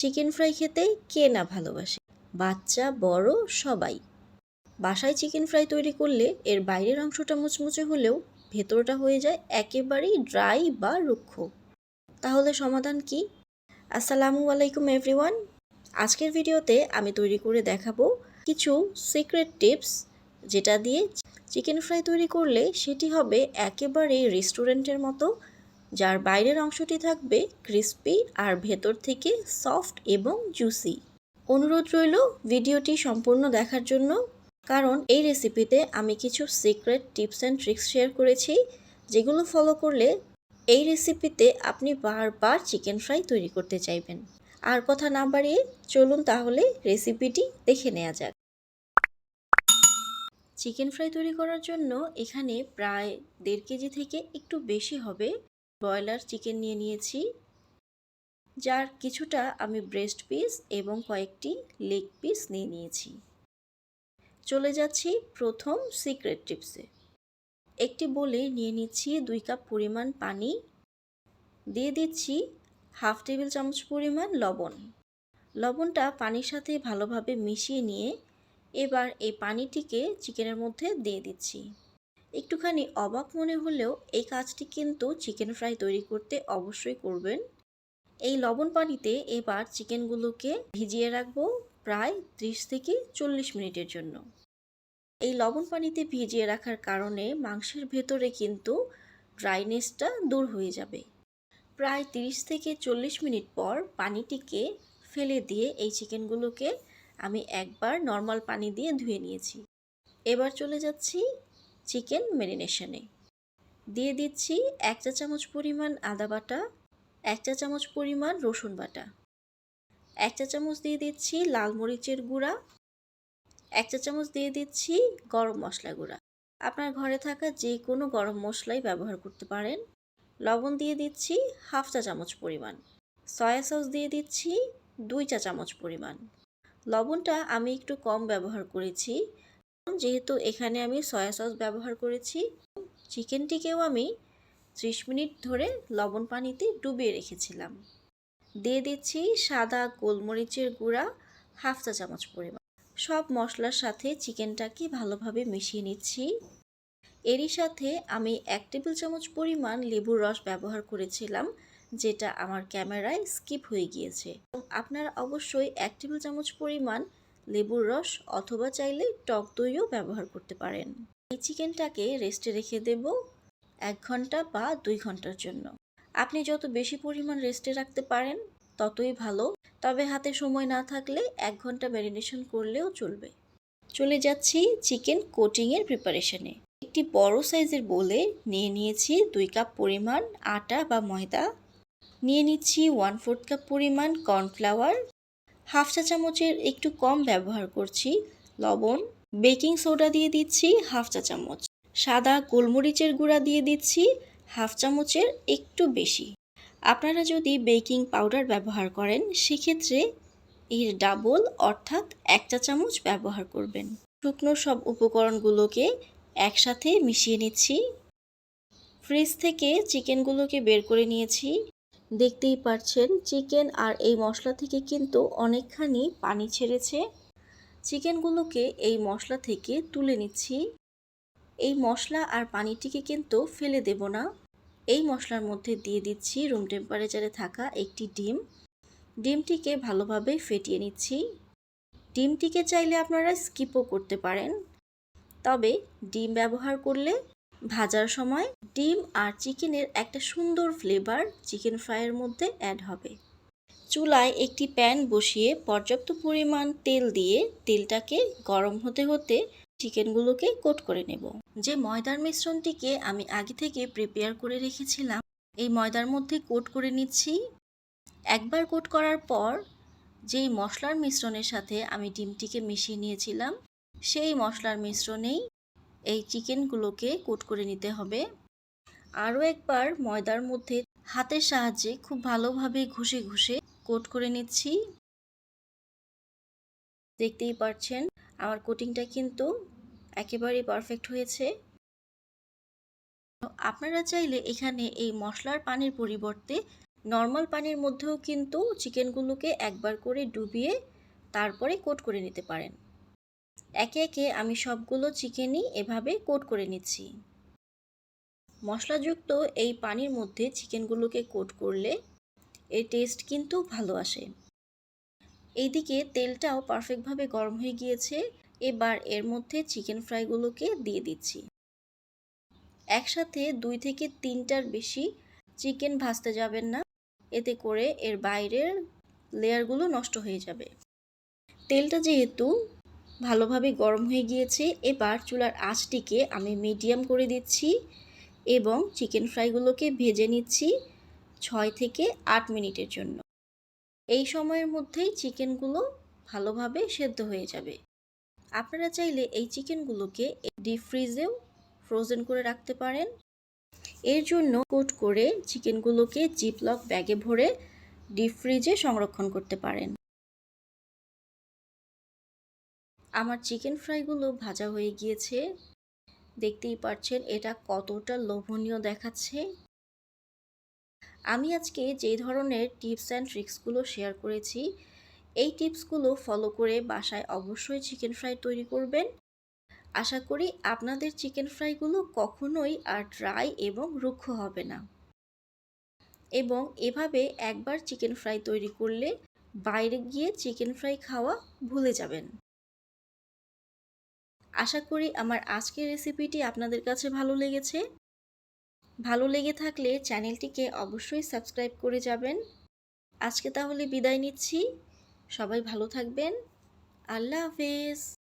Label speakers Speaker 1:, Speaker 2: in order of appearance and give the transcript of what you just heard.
Speaker 1: Chicken fry খেতে কে না ভালোবাসে? বাচ্চা, বড়, সবাই। বাসায় চিকেন ফ্রাই তৈরি করলে এর বাইরের অংশটা মুচমুচে হলেও ভেতরটা হয়ে যায় একেবারেই ড্রাই বা রুক্ষ। তাহলে সমাধান কি? আসসালামু আলাইকুম, এভরিওয়ান। আজকের ভিডিওতে আমি তৈরি করে দেখাবো কিছু সিক্রেট টিপস যেটা দিয়ে চিকেন ফ্রাই তৈরি করলে সেটি হবে একেবারে রেস্টুরেন্টের মতো যার বাইরের অংশটি থাকবে ক্রিস্পি আর ভেতর থেকে সফট এবং জুসি। অনুরোধ রইল ভিডিওটি সম্পূর্ণ দেখার জন্য, কারণ এই রেসিপিতে আমি কিছু secret tips and tricks share করেছি, যেগুলো ফলো করলে এই রেসিপিতে আপনি বারবার চিকেন ফ্রাই তৈরি করতে চাইবেন। আর কথা না বাড়িয়ে চলুন তাহলে রেসিপিটি দেখে নেওয়া যাক। চিকেন ফ্রাই তৈরি করার জন্য এখানে প্রায় দেড় কেজি থেকে একটু বেশি হবে ব্রয়লার চিকেন নিয়ে নিয়েছি, যার কিছুটা আমি ব্রেস্ট পিস এবং কয়েকটি লেগ পিস নিয়ে নিয়েছি। চলে যাচ্ছি প্রথম সিক্রেট টিপসে। একটি বলে নিয়ে নিচ্ছি দুই কাপ পরিমাণ পানি, দিয়ে দিচ্ছি হাফ টেবিল চামচ পরিমাণ লবণ। লবণটা পানির সাথে ভালোভাবে মিশিয়ে নিয়ে এবার এই পানিটিকে চিকেনের মধ্যে দিয়ে দিচ্ছি। একটুখানি অবাক মনে হলেও এই কাজটি কিন্তু চিকেন ফ্রাই তৈরি করতে অবশ্যই করবেন। এই লবণ পানিতে এবার চিকেনগুলোকে ভিজিয়ে রাখব প্রায় ত্রিশ থেকে চল্লিশ মিনিটের জন্য। এই লবণ পানিতে ভিজিয়ে রাখার কারণে মাংসের ভেতরে কিন্তু ড্রাইনেসটা দূর হয়ে যাবে। প্রায় তিরিশ থেকে চল্লিশ মিনিট পর পানিটিকে ফেলে দিয়ে এই চিকেনগুলোকে আমি একবার নর্মাল পানি দিয়ে ধুয়ে নিয়েছি। এবার চলে যাচ্ছি চিকেন ম্যারিনেশনে। দিয়ে দিচ্ছি এক চা চামচ পরিমাণ আদা বাটা, এক চা চামচ পরিমাণ রসুন বাটা। এক চা চামচ দিয়ে দিচ্ছি লাল মরিচের গুঁড়া। এক চা চামচ দিয়ে দিচ্ছি গরম মশলা গুঁড়া। আপনার ঘরে থাকা যে কোনো গরম মশলাই ব্যবহার করতে পারেন। লবণ দিয়ে দিচ্ছি হাফ চা চামচ পরিমাণ। সয়া সস দিয়ে দিচ্ছি দুই চা চামচ পরিমাণ। লবণটা আমি একটু কম ব্যবহার করেছি। যেহেতু এখানে আমি সয়া সস ব্যবহার করেছি, চিকেনটিকেও আমি ত্রিশ মিনিট ধরে লবণ পানিতে ডুবিয়ে রেখেছিলাম। দিয়ে দিচ্ছি সাদা গোলমরিচের গুঁড়া, হাফ চা চামচ পরিমাণ। সব মশলার সাথে চিকেনটাকে ভালোভাবে মিশিয়ে নিচ্ছি। এরই সাথে আমি এক টেবিল চামচ পরিমাণ লেবুর রস ব্যবহার করেছিলাম, যেটা আমার ক্যামেরায় স্কিপ হয়ে গিয়েছে। আপনারা অবশ্যই এক টেবিল চামচ পরিমাণ লেবুর রস অথবা চাইলে টক দইও ব্যবহার করতে পারেন। এই চিকেনটাকে রেস্টে রেখে দেব এক ঘণ্টা বা দুই ঘণ্টার জন্য। আপনি যত বেশি পরিমাণ রেস্টে রাখতে পারেন, ততই ভালো। তবে হাতে সময় না থাকলে এক ঘণ্টা ম্যারিনেশন করলেও চলবে। চলে যাচ্ছি চিকেন কোটিংয়ের প্রিপারেশনে একটি বড় সাইজের বলে নিয়ে নিয়েছি দুই কাপ পরিমাণ আটা বা ময়দা। নিয়ে নিচ্ছি ওয়ান ফোর্থ কাপ পরিমাণ কর্নফ্লাওয়ার হাফ চা চামচের একটু কম ব্যবহার করছি, লবণ, বেকিং সোডা দিয়ে দিচ্ছি হাফ চা চামচ, সাদা গোলমরিচের গুঁড়া দিয়ে দিচ্ছি হাফ চামচের একটু বেশি। আপনারা যদি বেকিং পাউডার ব্যবহার করেন, সেক্ষেত্রে এর ডাবল অর্থাৎ এক চা চামচ ব্যবহার করবেন। শুকনো সব উপকরণগুলোকে একসাথে মিশিয়ে নিচ্ছি। ফ্রিজ থেকে চিকেনগুলোকে বের করে নিয়েছি। দেখতেই পাচ্ছেন চিকেন আর এই মশলা থেকে কিন্তু অনেকখানি পানি ছেড়েছে। চিকেনগুলোকে এই মশলা থেকে তুলে নিচ্ছি। এই মশলা আর পানিটিকে কিন্তু ফেলে দেব না। এই মশলার মধ্যে দিয়ে দিচ্ছি রুম টেম্পারেচারে থাকা একটি ডিম। ডিমটিকে ভালোভাবে ফেটিয়ে নিচ্ছি। ডিমটিকে চাইলে আপনারা স্কিপও করতে পারেন। তবে ডিম ব্যবহার করলে ভাজার সময় ডিম আর চিকেনের একটা সুন্দর ফ্লেভার চিকেন ফ্রাইয়ের মধ্যে অ্যাড হবে। চুলায় একটি প্যান বসিয়ে পর্যাপ্ত পরিমাণ তেল দিয়ে তেলটাকে গরম হতে হতে চিকেনগুলোকে কোট করে নেব। যে ময়দার মিশ্রণটিকে আমি আগে থেকে প্রিপেয়ার করে রেখেছিলাম, এই ময়দার মধ্যে কোট করে নিচ্ছি। একবার কোট করার পর যেই মশলার মিশ্রণের সাথে আমি ডিমটিকে মিশিয়ে নিয়েছিলাম, সেই মশলার মিশ্রণেই এই চিকেনগুলোকে কোট করে নিতে হবে। আরও একবার ময়দার মধ্যে হাতের সাহায্যে খুব ভালোভাবে ঘষে ঘষে কোট করে নিচ্ছি। দেখতেই পারছেন, আমার কোটিংটা কিন্তু একেবারেই পারফেক্ট হয়েছে। আপনারা চাইলে এখানে এই মশলার পানির পরিবর্তে নর্মাল পানির মধ্যেও কিন্তু চিকেনগুলোকে একবার করে ডুবিয়ে তারপরে কোট করে নিতে পারেন। একে একে আমি সবগুলো চিকেনই এভাবে কোট করে নিচ্ছি। মশলাযুক্ত এই পানির মধ্যে চিকেনগুলোকে কোট করলে এর টেস্ট কিন্তু ভালো আসে। এইদিকে তেলটাও পারফেক্টভাবে গরম হয়ে গিয়েছে, এবার এর মধ্যে চিকেন ফ্রাইগুলোকে দিয়ে দিচ্ছি। একসাথে দুই থেকে তিনটার বেশি চিকেন ভাজতে যাবেন না, এতে করে এর বাইরের লেয়ারগুলো নষ্ট হয়ে যাবে। তেলটা যেহেতু ভালোভাবে গরম হয়ে গিয়েছে। এবার চুলার আঁচটিকে আমি মিডিয়াম করে দিচ্ছি এবং চিকেন ফ্রাইগুলোকে ভেজে নিচ্ছি ছয় থেকে আট মিনিটের জন্য। এই সময়ের মধ্যেই চিকেনগুলো ভালোভাবে সেদ্ধ হয়ে যাবে। আপনারা চাইলে এই চিকেনগুলোকে ডিপ ফ্রিজেও ফ্রোজেন করে রাখতে পারেন। এর জন্য কোট করে চিকেনগুলোকে জিপলক ব্যাগে ভরে ডিপ ফ্রিজে সংরক্ষণ করতে পারেন। আমার চিকেন ফ্রাইগুলো ভাজা হয়ে গিয়েছে। দেখতেই পাচ্ছেন এটা কতটা লোভনীয় দেখাচ্ছে। আমি আজকে যে ধরনের টিপস অ্যান্ড ট্রিক্সগুলো শেয়ার করেছি, এই টিপসগুলো ফলো করে বাসায় অবশ্যই চিকেন ফ্রাই তৈরি করবেন। আশা করি আপনাদের চিকেন ফ্রাইগুলো কখনোই আর ড্রাই এবং রুক্ষ হবে না। এবং এভাবে একবার চিকেন ফ্রাই তৈরি করলে বাইরে গিয়ে চিকেন ফ্রাই খাওয়া ভুলে যাবেন। আশা করি আমার আজকের রেসিপিটি আপনাদের কাছে ভালো লেগেছে। ভালো লেগে থাকলে চ্যানেলটিকে অবশ্যই সাবস্ক্রাইব করে যাবেন। আজকে তাহলে বিদায় নিচ্ছি। সবাই ভালো থাকবেন। আল্লাহ হাফেজ।